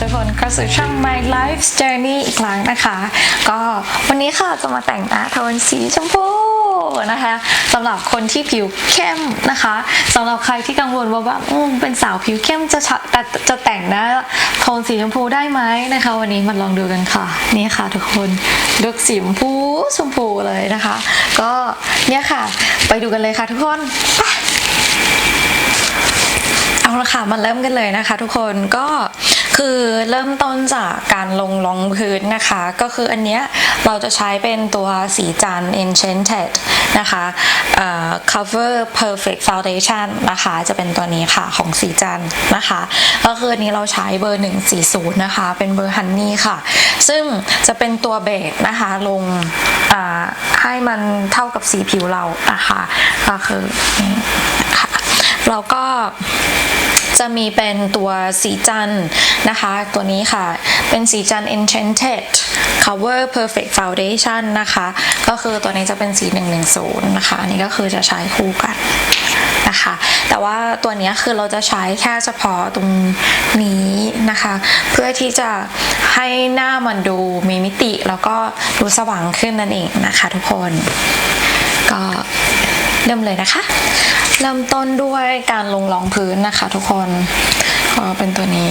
ทุกคนเข้าสู่ช่อง My Life Journey อีกครั้งนะคะ ก็วันนี้ค่ะจะมาแต่งหน้าโทนสีชมพูนะคะสำหรับคนที่ผิวเข้มนะคะสำหรับใครที่กังวลว่าแบบอืมเป็นสาวผิวเข้มจะชะจะจะแต่งหน้าโทนสีชมพูได้ไหมนะคะ วันนี้มาลองดูกันค่ะ นี่ค่ะทุกคนลุกสีชมพูชมพูเลยนะคะ ก็เนี่ยค่ะ ไปดูกันเลยค่ะทุกคนเอาละค่ะมาเริ่มกันเลยนะคะ ทุกคนก็ คือเริ่มต้นจากการลงรองพื้นนะคะ ก็คืออันเนี้ยเราจะใช้เป็นตัวสีจัน Enchanted นะคะ Cover Perfect Foundation นะคะจะเป็นตัวนี้ค่ะของสีจันนะคะ ก็คืออันนี้เราใช้เบอร์ 140 นะคะ เป็นเบอร์ฮันนี่ค่ะ ซึ่งจะเป็นตัวเบสนะคะลงให้มันเท่ากับสีผิวเรานะคะก็คือนี่ค่ะแล้วก็ จะมีเป็นตัวสีจันนะคะ ตัวนี้ค่ะ เป็นสีจัน Enchanted Cover Perfect Foundation นะคะ ก็คือตัวนี้จะเป็นสี 110 นะคะ อันนี้ก็คือจะใช้คู่กันนะคะ แต่ว่าตัวเนี้ยคือเราจะใช้แค่เฉพาะตรงนี้นะคะ เพื่อที่จะให้หน้ามันดูมีมิติแล้วก็ดูสว่างขึ้นนั่นเองนะคะทุกคน ก็ เริ่มเลยนะคะ เริ่มต้นด้วยการลงรองพื้นนะคะ ทุกคนก็เป็นตัวนี้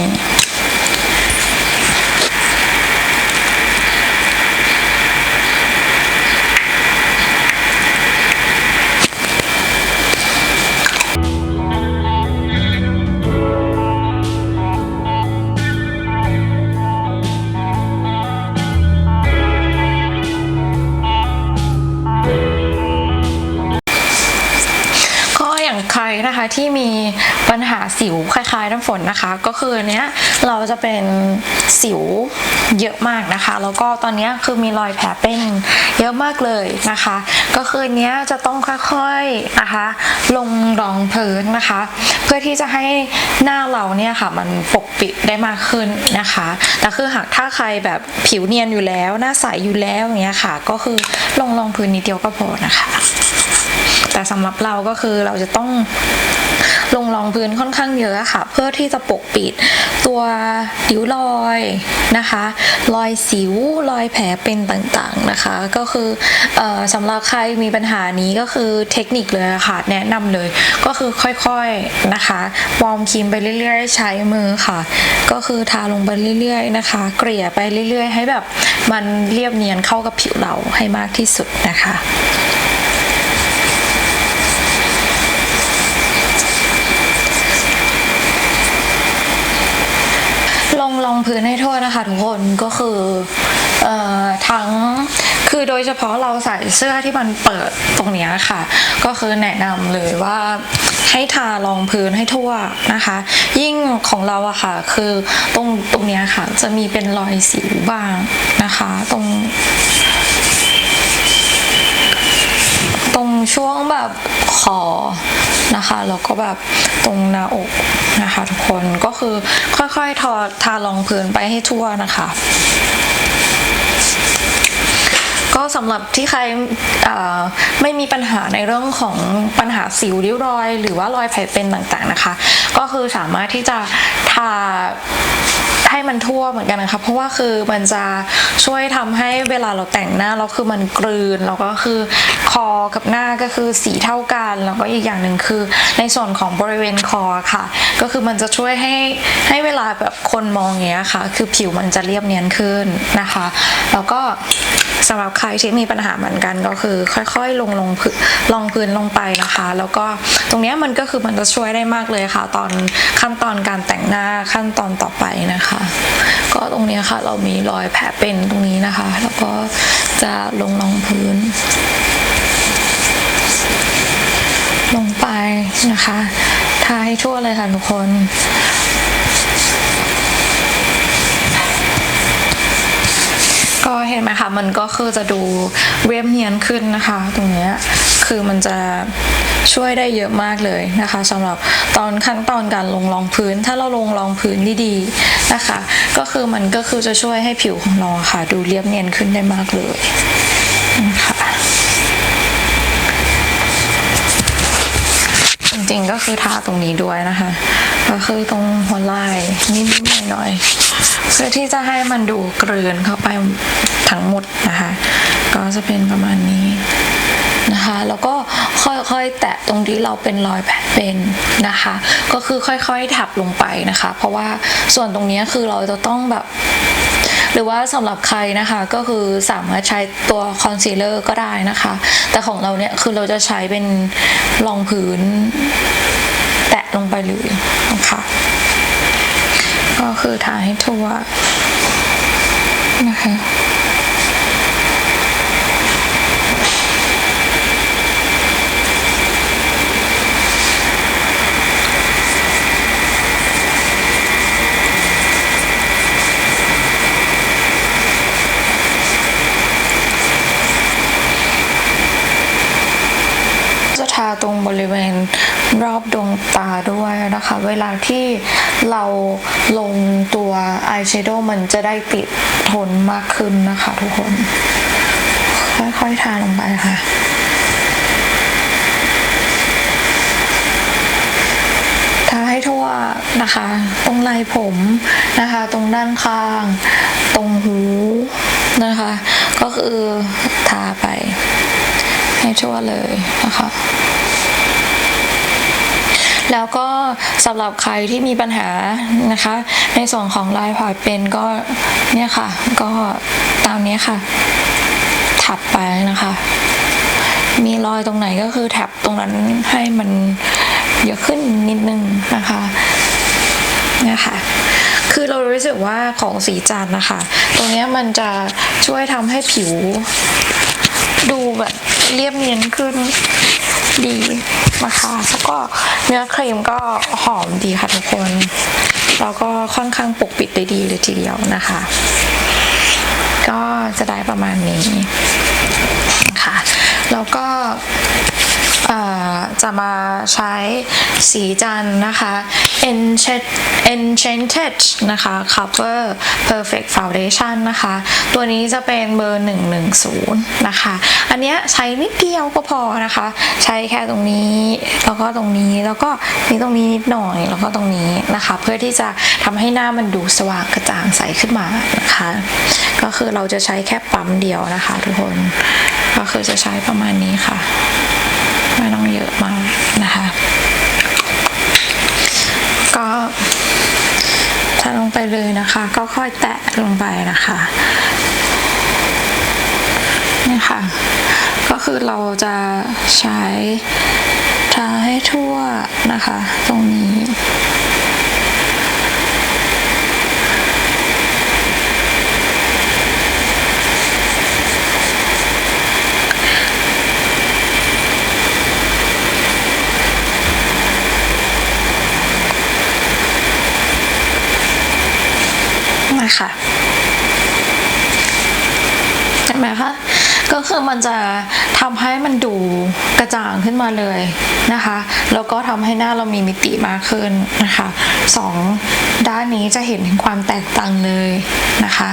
ที่มีปัญหาสิวคล้ายๆน้ำฝนนะคะ ก็คือเนี้ยเราจะเป็นสิวเยอะมากนะคะ แล้วก็ตอนเนี้ยคือมีรอยแผลเป็นเยอะมากเลยนะคะ ก็คือเนี้ยจะต้องค่อยๆนะคะ ลงรองพื้นนะคะ เพื่อที่จะให้หน้าเราเนี่ยค่ะมันปกปิดได้มากขึ้นนะคะแต่คือหากถ้าใครแบบผิวเนียนอยู่แล้ว หน้าใสอยู่แล้วอย่างเงี้ยค่ะ ก็คือลงรองพื้นนิดเดียวก็พอนะคะ แต่สำหรับเราก็คือเราจะต้องลงรองพื้นค่อนข้างเยอะค่ะ เพื่อที่จะปกปิดตัวริ้วรอยนะคะ รอยสิวรอยแผลเป็นต่างๆนะคะ ก็คือออสำหรับใครมีปัญหานี้ก็คือเทคนิคเลยค่ะ แนะนำเลยก็คือค่อยๆนะคะวอร์มครีมไปเรื่อยๆ ใช้มือค่ะ ก็คือทาลงไปเรื่อยๆนะคะ เกลี่ยไปเรื่อยๆ ให้แบบมันเรียบเนียนเข้ากับผิวเราให้มากที่สุดนะคะ ล งรองพื้นให้ทั่วนะคะทุกคนก็คือเอ่อทั้งคือโดยเฉพาะเราใส่เสื้อที่มันเปิดตรงเนี้ยค่ะ ก็คือแนะนำเลยว่าให้ทารองพื้นให้ทั่วนะคะ ยิ่งของเราอะค่ะ คือตรงตรงเนี้ยค่ะ จะมีเป็นรอยสิวบ้างนะคะ ตรง ตรงช่วงแบบคอ นะคะแล้วก็แบบตรงหน้าอกนะคะ ทุกคนก็คือค่อยๆทอทารองพื้นไปให้ทั่วนะคะ ก็สำหรับที่ใครไม่มีปัญหาในเรื่องของปัญหาสิวริ้วรอย หรือว่ารอยแผลเป็นต่างๆนะคะ ก็คือสามารถที่จะทาให้มันทั่วเหมือนกันนะคะ เพราะว่าคือมันจะช่วยทำให้เวลาเราแต่งหน้าเราคือมันกลืนแล้วก็คือคอกับหน้าก็คือสีเท่ากัน แล้วก็อีกอย่างหนึ่งคือในส่วนของบริเวณคอค่ะ ก็คือมันจะช่วยให้ให้เวลาแบบคนมองอย่างเงี้ยค่ะ คือผิวมันจะเรียบเนียนขึ้นนะคะ แล้วก็ สำหรับใครที่มีปัญหาเหมือนกันก็คือ ค่อยๆ ลงลงพื้นลองพื้นลงไปนะคะ แล้วก็ตรงนี้มันก็คือมันจะช่วยได้มากเลยค่ะ ตอนขั้นตอนการแต่งหน้าขั้นตอนต่อไปนะคะ ก็ตรงนี้ค่ะเรามีรอยแผลเป็นตรงนี้นะคะ แล้วก็จะลงรองพื้น ลงไปนะคะทาให้ทั่วเลยค่ะทุกคน เห็นไหมคะ มันก็คือจะดูเรียบเนียนขึ้นนะคะ ตรงนี้คือมันจะช่วยได้เยอะมากเลยนะคะสำหรับตอนขั้นตอนการลงรองพื้น ถ้าเราลงรองพื้นดีๆนะคะ ก็คือมันก็คือจะช่วยให้ผิวของเราค่ะ ดูเรียบเนียนขึ้นได้มากเลยนะคะจริงๆก็คือทาตรงนี้ด้วยนะคะ ก็คือตรงหัวไหล่นิดๆหน่อยๆ เพื่อที่จะให้มันดูกลืนเข้าไปทั้งหมดนะคะ ก็จะเป็นประมาณนี้นะคะ แล้วก็ค่อยๆ แตะตรงที่เราเป็นรอยแผลเป็นนะคะ ก็คือค่อยๆ ถับลงไปนะคะ เพราะว่าส่วนตรงนี้คือเราจะต้องแบบหรือว่าสำหรับใครนะคะก็คือสามารถใช้ตัวคอนซีลเลอร์ก็ได้นะคะ แต่ของเราเนี่ยคือเราจะใช้เป็นรองพื้น แตะลงไปเลยนะคะ ก็คือทาให้ทั่วนะคะจะทาตรงบริเวณ รอบดวงตาด้วยนะคะ เวลาที่เราลงตัวอายแชโดว์มันจะได้ติดทนมากขึ้นนะคะทุกคน ค่อยๆทาลงไปค่ะทาให้ทั่วนะคะ ตรงไหล่ผมนะคะ ตรงด้านข้าง ตรงหูนะคะ ก็คือทาไป ให้ทั่วเลยนะคะ แล้วก็สำหรับใครที่มีปัญหานะคะ ในส่วนของลายพอยเป็นก็เนี่ยค่ะ ก็ตามนี้ค่ะ ถับไปนะคะ มีรอยตรงไหนก็คือแท็บตรงนั้นให้มันเยอะขึ้นนิดนึงนะคะเนี่ยค่ะคือเรารู้สึกว่าของสีจันนะคะ ตรงนี้มันจะช่วยทำให้ผิวดูแบบเรียบเนียนขึ้น ดีนะคะแล้วก็เนื้อครีมก็หอมดีค่ะทุกคน แล้วก็ค่อนข้างปกปิดได้ดีเลยทีเดียวนะคะ ก็จะได้ประมาณนี้นะคะแล้วก็ จะมาใช้สีจันนะคะ Enchant- Enchanted นะคะ Cover Perfect Foundation นะคะ ตัวนี้จะเป็นเบอร์ 110 นะคะ อันเนี้ยใช้นิดเดียวก็พอนะคะ ใช้แค่ตรงนี้ แล้วก็ตรงนี้ แล้วก็นี่ตรงนี้นิดหน่อย แล้วก็ตรงนี้นะคะ เพื่อที่จะทำให้หน้ามันดูสว่างกระจ่างใสขึ้นมานะคะ ก็คือเราจะใช้แค่ปั๊มเดียวนะคะทุกคน ก็คือจะใช้ประมาณนี้ค่ะ ไม่ต้องเยอะมากนะคะ ก็ทาลงไปเลยนะคะ ก็ค่อยแตะลงไปนะคะนี่ค่ะ ก็คือเราจะใช้ทาให้ทั่วนะคะ ตรงนี้ นะคะเห็นไหมคะก็คือมันจะทำให้มันดูกระจ่างขึ้นมาเลยนะคะ แล้วก็ทำให้หน้าเรามีมิติมากขึ้นนะคะสองด้านนี้จะเห็นถึงความแตกต่างเลยนะคะ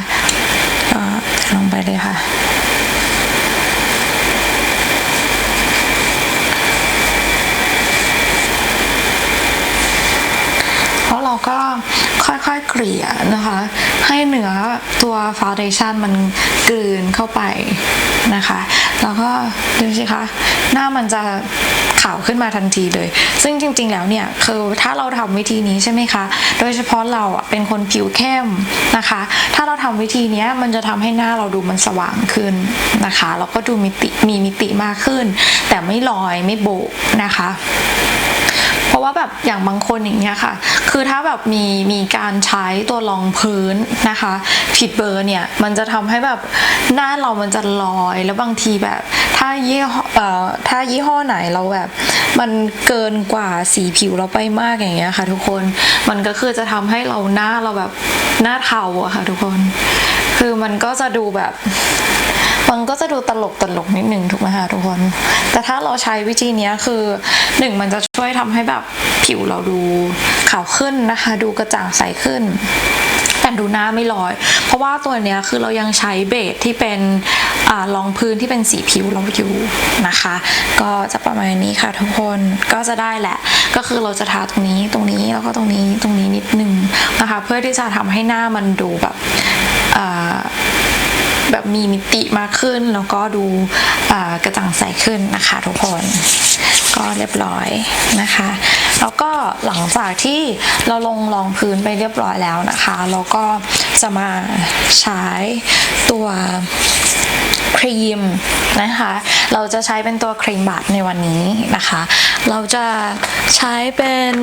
ลงไปเลยค่ะ แล้วเราก็ค่ อยๆเกลี่ยนะคะ ให้เนื้อตัวฟาวเดชันมันกลืนเข้าไปนะคะ แล้วก็ดูสิคะ หน้ามันจะขาวขึ้นมาทันทีเลย ซึ่งจริง ๆ แล้วเนี่ยคือถ้าเราทำวิธีนี้ใช่ไหมคะ โดยเฉพาะเราเป็นคนผิวเข้มนะคะ ถ้าเราทำวิธีนี้มันจะทำให้หน้าเราดูมันสว่างขึ้นนะคะแล้วก็ดูมิติมีมิติมากขึ้น แต่ไม่ลอยไม่โบกนะคะ ราะว่าแบบอย่างบางคนอย่างเงี้ยค่ะ คือถ้าแบบมีมีการใช้ตัวรองพื้นนะคะ ผิดเบอร์เนี่ยมันจะทำให้แบบหน้าเรามันจะลอย แล้วบางทีแบบถ้ายี่ห้อเอ่ถ้ายี่ห้อไหนเราแบบ มันเกินกว่าสีผิวเราไปมากอย่างเงี้ยค่ะ ทุกคนมันก็คือจะทำให้เราหน้าเราแบบหน้าเทาอะค่ะ ทุกคน คือมันก็จะดูแบบ มันก็จะดูตลกตลกนิดนึงถูกไหมคะทุกคน แต่ถ้าเราใช้วิธีนี้คือหนึ่งมันจะช่วยทำให้แบบผิวเราดูขาวขึ้นนะคะ ดูกระจ่างใสขึ้นแต่ดูหน้าไม่ลอย เพราะว่าตัวเนี้ยคือเรายังใช้เบสที่เป็นรองพื้นที่เป็นสีผิวเราอยู่นะคะ ก็จะประมาณนี้ค่ะทุกคนก็จะได้แหละ ก็คือเราจะทาตรงนี้ตรงนี้แล้วก็ตรงนี้ตรงนี้นิดนึงนะคะ เพื่อที่จะทำให้หน้ามันดูแบบ แบบมีมิติมากขึ้น แล้วก็ดูกระจ่างใสขึ้นนะคะทุกคน ก็เรียบร้อยนะคะ แล้วก็หลังจากที่เราลงรองพื้นไปเรียบร้อยแล้วนะคะ เราก็จะมาใช้ตัวครีมนะคะ เราจะใช้เป็นตัวครีมบัตในวันนี้นะคะ เราจะใช้เป็น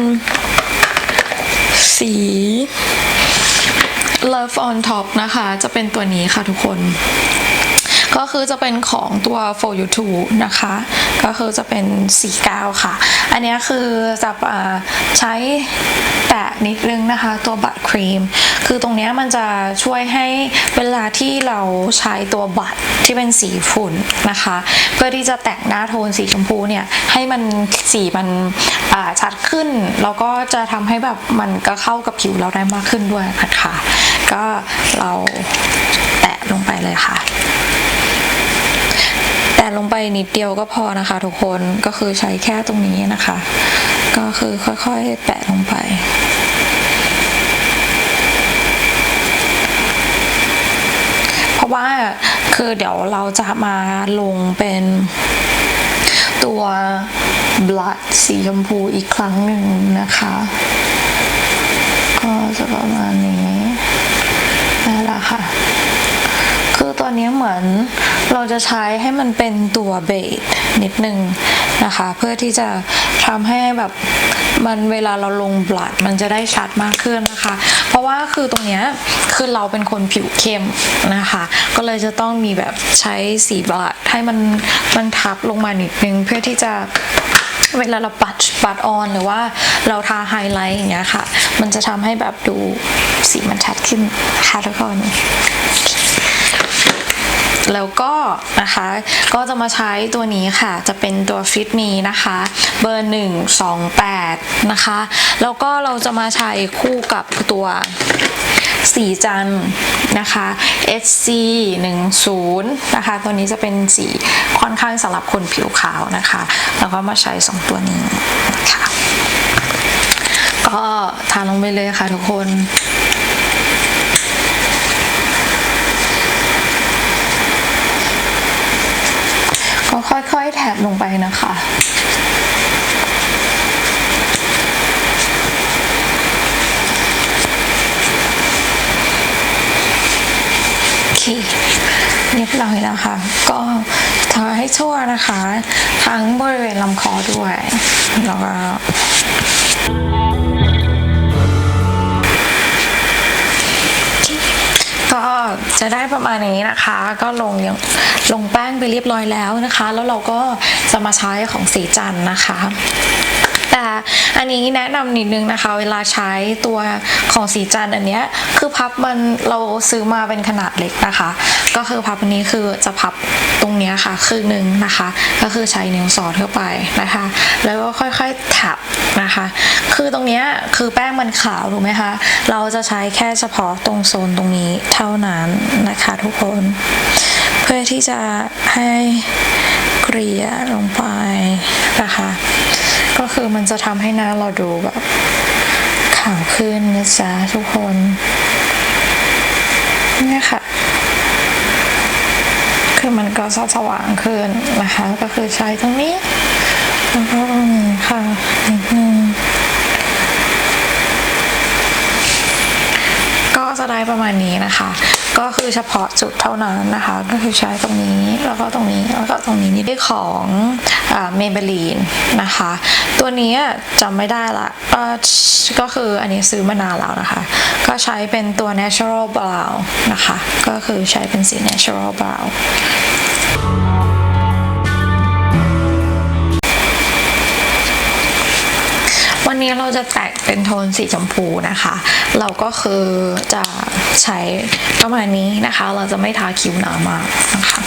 สี Love on top นะคะ จะเป็นตัวนี้ค่ะทุกคน ก็คือจะเป็นของตัว for you to นะคะ ก็คือจะเป็นสีกาวค่ะ อันนี้คือจะอใช้แตะนิดนึงนะคะ ตัวบัตรครีม คือตรงนี้มันจะช่วยให้เวลาที่เราใช้ตัวบัตรที่เป็นสีฝุ่นนะคะ เพื่อที่จะแต่งหน้าโทนสีชมพูเนี่ย ให้มันสีมันชัดขึ้น แล้วก็จะทำให้แบบมันก็เข้ากับผิวเราได้มากขึ้นด้วยนะคะก็เราแตะลงไปเลยค่ะ ลงไปนิดเดียวก็พอนะคะ ทุกคนก็คือใช้แค่ตรงนี้นะคะ ก็คือค่อยๆ แปะลงไปเพราะว่าคือเดี๋ยวเราจะมาลงเป็นตัว blood สีชมพูอีกครั้งหนึ่งนะคะ ก็จะประมาณนี้นั่นแหละค่ะ ตัวนี้เหมือนเราจะใช้ให้มันเป็นตัวเบสนิดนึงนะคะ เพื่อที่จะทำให้แบบมันเวลาเราลงบลัดมันจะได้ชัดมากขึ้นนะคะ เพราะว่าคือตรงเนี้ยคือเราเป็นคนผิวเข้มนะคะ ก็เลยจะต้องมีแบบใช้สีบลัดให้มันมันทับลงมานิดนึงเพื่อที่จะเวลาเราปัดปัดออนหรือว่าเราทาไฮไลท์อย่างเงี้ยค่ะ มันจะทำให้แบบดูสีมันชัดขึ้นนะคะทุกคน แล้วก็นะคะก็จะมาใช้ตัวนี้ค่ะ จะเป็นตัว Fit Me นะคะเบอร์ 128 นะคะ แล้วก็เราจะมาใช้คู่กับตัวสีจันนะคะ SC 10นะคะ ตัวนี้จะเป็นสีค่อนข้างสำหรับคนผิวขาวนะคะ แล้วก็มาใช้ 2 ตัวนี้นะคะก็ทานลงไปเลยค่ะทุกคน ก็ค่อยๆ แถบลงไปนะคะ โอเคเรียบร้อยแล้วค่ะก็ทาให้ชั่วนะคะ ทั้งบริเวณลำคอด้วย แล้วก็ จะได้ประมาณนี้นะคะ ก็ลงลงแป้งไปเรียบร้อยแล้วนะคะ แล้วเราก็จะมาใช้ของสีจันนะคะ แต่อันนี้แนะนำนิดนึงนะคะ เวลาใช้ตัวของสีจันอันเนี้ยคือพับมันเราซื้อมาเป็นขนาดเล็กนะคะ ก็คือพับอันนี้คือจะพับตรงเนี้ยค่ะครึ่งหนึ่งนะคะ ก็คือใช้นิ้วสอดเข้าไปนะคะ แล้วก็ค่อยๆถับนะคะ คือตรงเนี้ยคือแป้งมันขาวถูกไหมคะเราจะใช้แค่เฉพาะตรงโซนตรงนี้เท่านั้นนะคะทุกคน เพื่อที่จะให้เกลี่ยลงไปนะคะ ก็คือมันจะทำให้หน้าเราดูแบบขาวขึ้นนะจ๊ะทุกคนเนี่ยค่ะ คือมันก็สว่างขึ้นนะคะ ก็คือใช้ตรงนี้แล้วก็ตรงนี้ค่ะนิดนึงก็จะได้ประมาณนี้นะคะ ก็คือเฉพาะจุดเท่านั้นนะคะ ก็คือใช้ตรงนี้แล้วก็ตรงนี้แล้วก็ตรงนี้นี่ได้ของเมเบลีนนะคะ ตัวนี้จำไม่ได้ละก็ก็คืออันนี้ซื้อมานานแล้วนะคะ ก็ใช้เป็นตัว natural brown นะคะ ก็คือใช้เป็นสี natural brown วันนี้เราจะแต่ง เป็นโทนสีชมพูนะคะ เราก็คือจะใช้ประมาณนี้นะคะ เราจะไม่ทาคิ้วหนามากนะคะ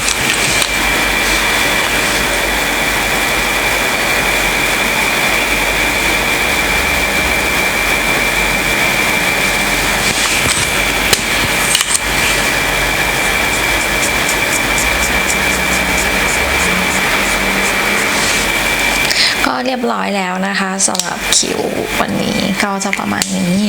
ยบร้อยแล้วนะคะสำหรับคิววันนี้ก็จะประมาณนี้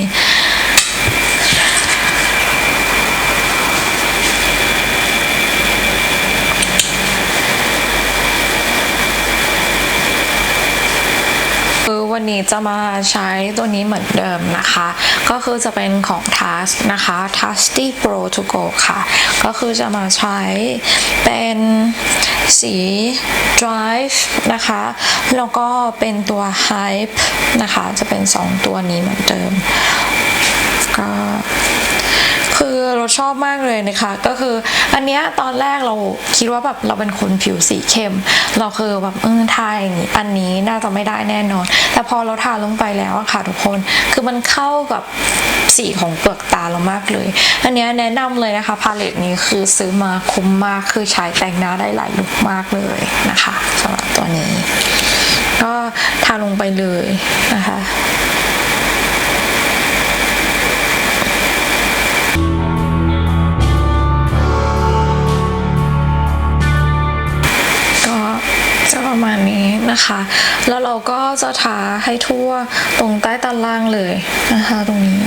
คือวั นี้จะมาใช้ตัวนี้เหมือนเดิมนะคะ ก็คือจะเป็นของ Task นะคะ Tasty Pro to go ค่ะ ก็คือจะมาใช้เป็นสี Drive นะคะ แล้วก็เป็นตัว Hype นะคะ จะเป็น 2 ตัวนี้เหมือนเดิม คือเราชอบมากเลยนะคะ ก็คืออันเนี้ยตอนแรกเราคิดว่าแบบเราเป็นคนผิวสีเข้ม เราคือแบบเออทาอย่างนี้อันนี้น่าจะไม่ได้แน่นอน แต่พอเราทาลงไปแล้วอะค่ะทุกคน คือมันเข้ากับสีของเปลือกตาเรามากเลย อันเนี้ยแนะนำเลยนะคะพาเลตนี้คือซื้อมาคุ้มมากคือใช้แต่งหน้าได้หลายลุคมากเลยนะคะสำหรับตัวนี้ ก็ทาลงไปเลยนะคะ นะคะ แล้วเราก็จะทาให้ทั่วตรงใต้ตาล่างเลยนะคะ ตรงนี้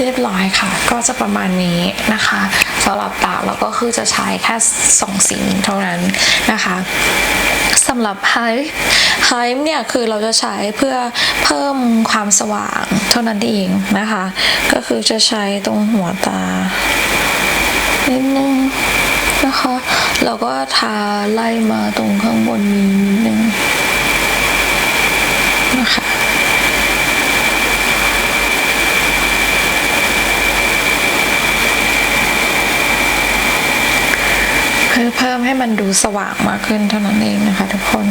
เรียบร้อยค่ะก็จะประมาณนี้นะคะสำหรับตาเราก็คือจะใช้แค่สองสีเท่านั้นนะคะ สำหรับไฮไฮเนี่ยคือเราจะใช้เพื่อเพิ่มความสว่างเท่านั้นเองนะคะ ก็คือจะใช้ตรงหัวตานิดนึงนะคะ เราก็ทาไล่มาตรงข้างบนนี้นิดนึงนะคะ เเพิ่มให้มันดูสว่างมากขึ้นเท่านั้นเองนะคะทุกคน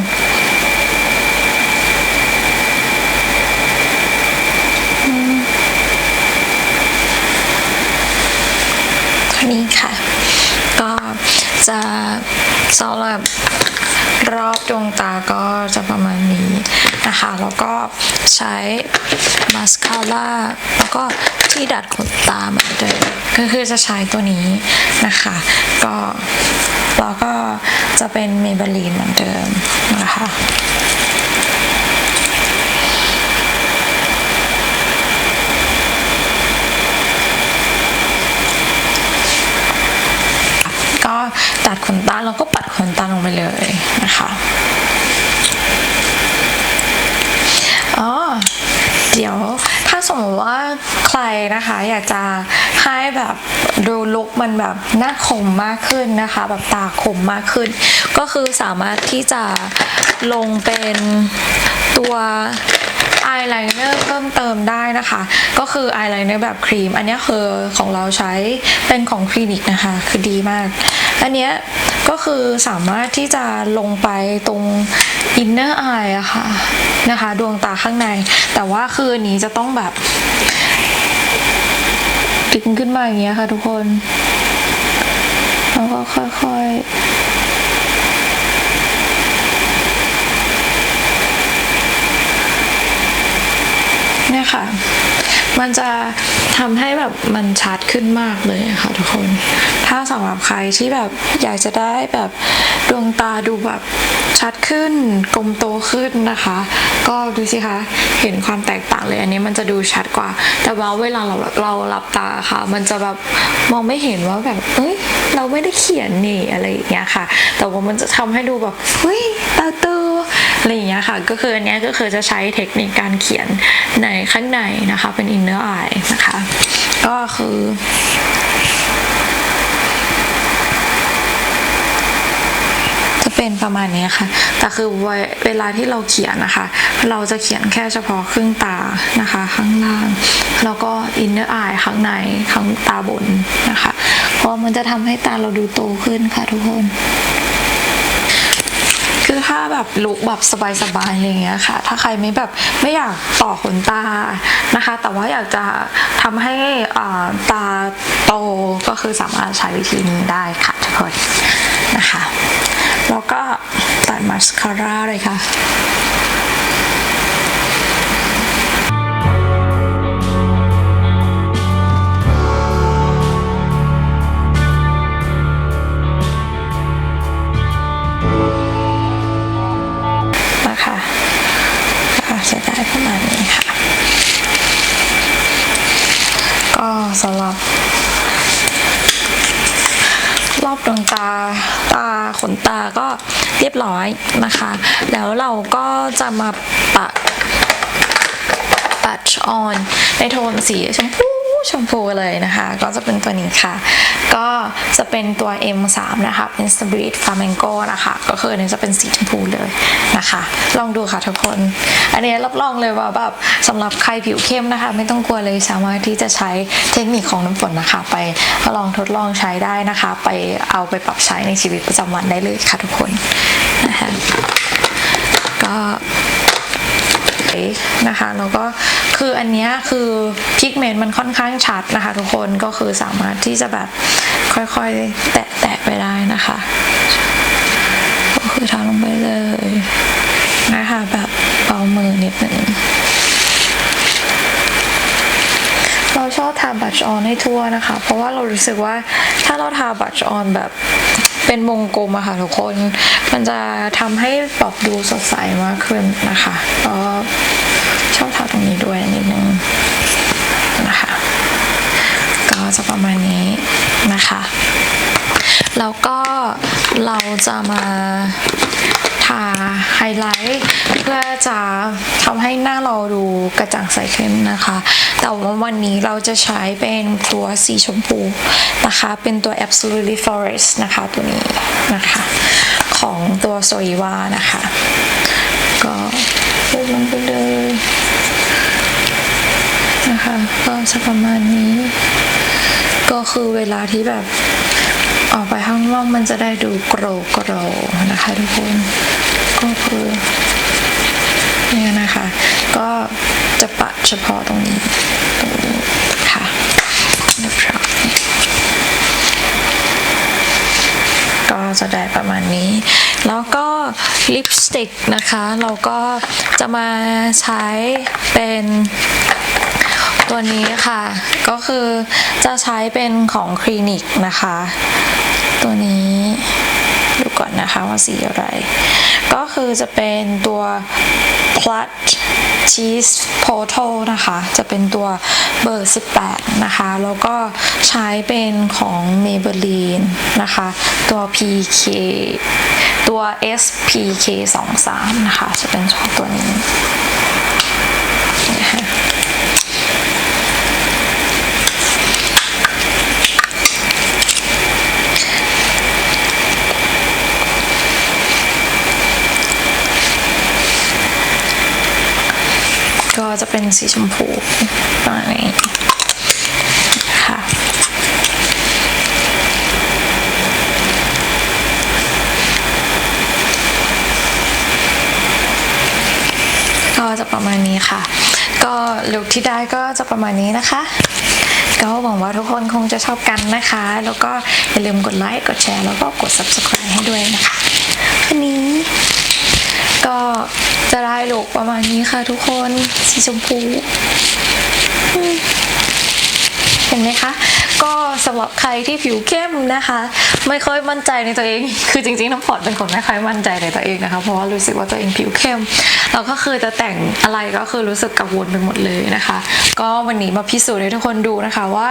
ท่านี้ค่ะ ก็จะสำหรับรอบดวงตาก็จะประมาณนี้นะคะ แล้วก็ใช้มาสคาร่าแล้วก็ที่ดัดขนตาเหมือนเดิมก็คือจะใช้ตัวนี้นะคะ ก็ แล้วก็จะเป็นเมเบลีนเหมือนเดิมนะคะก็ตัดขนตาแล้วก็ปัดขนตาลงไปเลยนะคะ อ๋อ เดี๋ยวถ้า สมมติว่าใครนะคะอยากจะให้แบบดูลุกมันแบบหน้าขมมากขึ้นนะคะ แบบตาขมมากขึ้น ก็คือสามารถที่จะลงเป็นตัว อายไลเนอร์เพิ่มเติมได้นะคะ ก็คืออายไลเนอร์แบบครีม อันนี้คือของเราใช้เป็นของคลินิกนะคะ คือดีมาก อันนี้ก็คือสามารถที่จะลงไปตรงอินเนอร์อายอะค่ะนะคะ ดวงตาข้างใน แต่ว่าคืออันนี้จะต้องแบบดึงขึ้นมาอย่างเงี้ยค่ะทุกคนแล้วก็ค่อยๆ เนี่ย ค่ะ มันจะทำให้แบบมันชัดขึ้นมากเลยค่ะทุกคน ถ้าสำหรับใครที่แบบอยากจะได้แบบดวงตาดูแบบชัดขึ้นกลมโตขึ้นนะคะ ก็ดูสิคะเห็นความแตกต่างเลยอันนี้มันจะดูชัดกว่า แต่ว่าเวลาเราเราหลับตาค่ะ มันจะแบบมองไม่เห็นว่าแบบเอ้ยเราไม่ได้เขียนนี่อะไรอย่างเงี้ยค่ะ แต่ว่ามันจะทำให้ดูแบบเฮ้ยตาโต อะไรอย่างเงี้ยค่ะ ก็คืออันเนี้ยก็คือจะใช้เทคนิคการเขียนในข้างในนะคะ เป็น inner eye นะคะ ก็คือจะเป็นประมาณนี้ค่ะ แต่คือเวเวลาที่เราเขียนนะคะ เราจะเขียนแค่เฉพาะครึ่งตานะคะ ข้างล่าง แล้วก็ inner eye ข้างในข้างตาบนนะคะ เพราะมันจะทำให้ตาเราดูโตขึ้นค่ะทุกคน คือถ้าแบบลุกแบบสบายๆอะไรเงี้ยค่ะ ถ้าใครไม่แบบไม่อยากต่อขนตานะคะ แต่ว่าอยากจะทำให้อ่าตาโตก็คือสามารถใช้วิธีนี้ได้ค่ะทุกคนนะคะ แล้วก็ตัดมาสคาร่าเลยค่ะ ก็เรียบร้อยนะคะ แล้วเราก็จะมาปะปัดออนในโทนสีชมพู ชมพูเลยนะคะ ก็จะเป็นตัวนี้ค่ะ ก็จะเป็นตัว M3 นะคะ เป็น Spirit Flamenco นะคะ ก็คืออันนี้จะเป็นสีชมพูเลยนะคะ ลองดูค่ะทุกคน อันนี้รับรองเลยว่าแบบสำหรับใครผิวเข้มนะคะ ไม่ต้องกลัวเลยสามารถที่จะใช้เทคนิคของน้ำฝนนะคะ ไปลองทดลองใช้ได้นะคะ ไปเอาไปปรับใช้ในชีวิตประจำวันได้เลยค่ะทุกคนนะคะก็ นะคะแล้วก็คืออันนี้คือพิกเมนต์มันค่อนข้างชัดนะคะ ทุกคนก็คือสามารถที่จะแบบค่อยๆ แตะๆไปได้นะคะก็คือทาลงไปเลยนะคะแบบเบามือนิดหนึ่งเราชอบทาบัตชออนให้ทั่วนะคะ เพราะว่าเรารู้สึกว่าถ้าเราทาบัตชออนแบบ เป็นวงกลมอะค่ะทุกคน มันจะทำให้ปรับดูสดใสมากขึ้นนะคะก็ชอบทาตรงนี้ด้วยนิดนึงนะคะ ก็จะประมาณนี้นะคะ แล้วก็เราจะมา ทาไฮไลท์เพื่อจะทำให้หน้าเราดูกระจ่างใสขึ้นนะคะ แต่ว่าวันนี้เราจะใช้เป็นตัวสีชมพูนะคะ เป็นตัว Absolutely Forest นะคะตัวนี้นะคะ ของตัว s o i v a นะคะ ก็เพิ่มลงไปเลยนะคะก็จะประมาณนี้ ก็คือเวลาที่แบบ ออกไปข้างนอกมันจะได้ดูโกรโกรนะคะทุกคนก็คือเนี่ยนะคะ ก็จะปัดเฉพาะตรงนี้ตรงนี้ค่ะเรียบร้อยก็จะได้ประมาณนี้ แล้วก็ลิปสติกนะคะ เราก็จะมาใช้เป็นตัวนี้ค่ะ ก็คือจะใช้เป็นของคลินิกนะคะ ตัวนี้ดูก่อนนะคะว่าสีอะไร ก็คือจะเป็นตัว Plat Cheese Poto นะคะ จะเป็นตัวเบอร์ 18 นะคะ แล้วก็ใช้เป็นของ Maybelline นะคะ ตัว PK ตัว SPK 23นะคะ จะเป็นชอตัวนี้นะคะ ก็จะ เป็นสีชมพูประมาณนี้ค่ะก็จะประมาณนี้ค่ะ ก็ลุคที่ได้ก็จะประมาณนี้นะคะ ก็หวังว่าทุกคนคงจะชอบกันนะคะ แล้วก็อย่าลืมกดไลค์ กดแชร์ แล้วก็กด subscribe ให้ด้วยนะคะ วันนี้ ก็จะได้ลุกประมาณนี้ค่ะทุกคนสีชมพู เห็นไหมคะ ก็สำหรับใครที่ผิวเข้มนะคะ ไม่ค่อยมั่นใจในตัวเอง คือจริงๆน้ำฝนเป็นคนไม่ค่อยมั่นใจในตัวเองนะคะ เพราะว่ารู้สึกว่าตัวเองผิวเข้มเราก็คือจะแต่งอะไรก็คือรู้สึกกังวลไปหมดเลยนะคะ ก็วันนี้มาพิสูจน์ให้ทุกคนดูนะคะว่า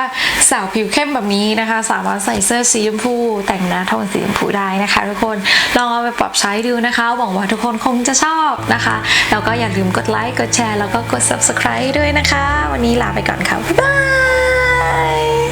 สาวผิวเข้มแบบนี้นะคะ สามารถใส่เสื้อสีชมพูแต่งหน้าโทนสีชมพูได้นะคะ ทุกคนลองเอาไปปรับใช้ดูนะคะหวังว่าทุกคนคงจะชอบนะคะแล้วก็อย่าลืมกดไลค์กดแชร์แล้วก็กด subscribe ด้วยนะคะ วันนี้ลาไปก่อนค่ะบ๊ายบาย